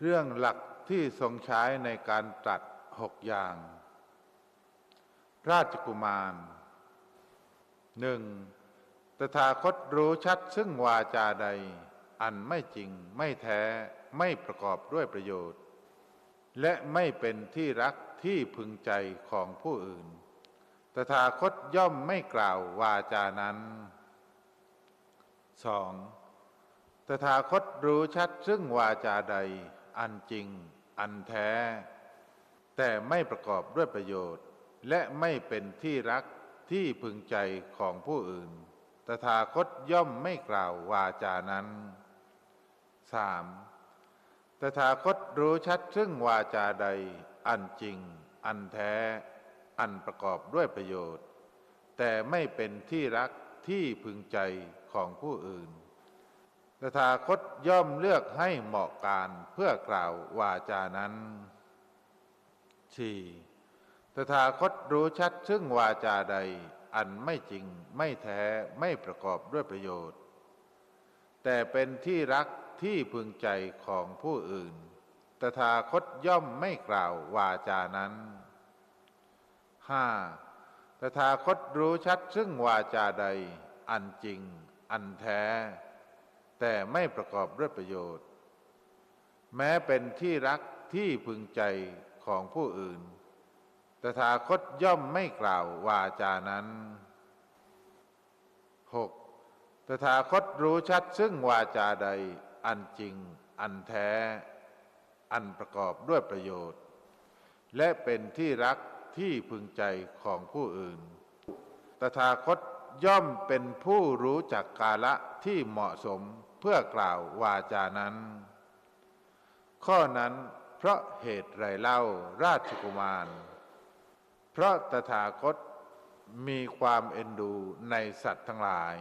เรื่องหลักที่ทรงใช้ในการตรัสหกอย่าง ราชกุมารหนึ่งตถาคตรู้ชัดซึ่งวาจาใด อันไม่จริงไม่แท้ไม่ประกอบด้วยประโยชน์ และไม่เป็นที่รักที่พึงใจของผู้อื่น ตถาคตย่อมไม่กล่าววาจานั้น 2. ตถาคตรู้ชัดซึ่งวาจาใด อันจริง อันแท้ แต่ไม่ประกอบด้วยประโยชน์ และไม่เป็นที่รักที่พึงใจของผู้อื่น ตถาคตย่อมไม่กล่าววาจานั้น 3. ตถาคตรู้ชัดซึ่งวาจาใด อันจริง อันแท้ อันประกอบด้วยประโยชน์ แต่ไม่เป็นที่รักที่พึงใจของผู้อื่น ตถาคตย่อมเลือกให้เหมาะการเพื่อกล่าววาจานั้น 4. ตถาคตรู้ชัดซึ่งวาจาใด อันไม่จริงไม่แท้ไม่ประกอบด้วยประโยชน์ แต่เป็นที่รักที่พึงใจของผู้อื่น ตถาคตย่อมไม่กล่าววาจานั้น 5. ตถาคตรู้ชัดซึ่งวาจาใด อันจริง อันแท้ แต่ไม่ประกอบด้วยประโยชน์ แม้เป็นที่รักที่พึงใจของผู้อื่น ตถาคตย่อมไม่กล่าววาจานั้น 6. ตถาคตรู้ชัดซึ่งวาจาใด อันจริง อันแท้ อันประกอบด้วยประโยชน์ และเป็นที่รักที่พึงใจของผู้อื่น ตถาคตย่อมเป็นผู้รู้จักกาละที่เหมาะสม เพื่อกล่าววาจานั้น ข้อนั้นเพราะเหตุไรเล่าราชกุมาร เพราะตถาคตมีความเอ็นดูในสัตว์ทั้งหลาย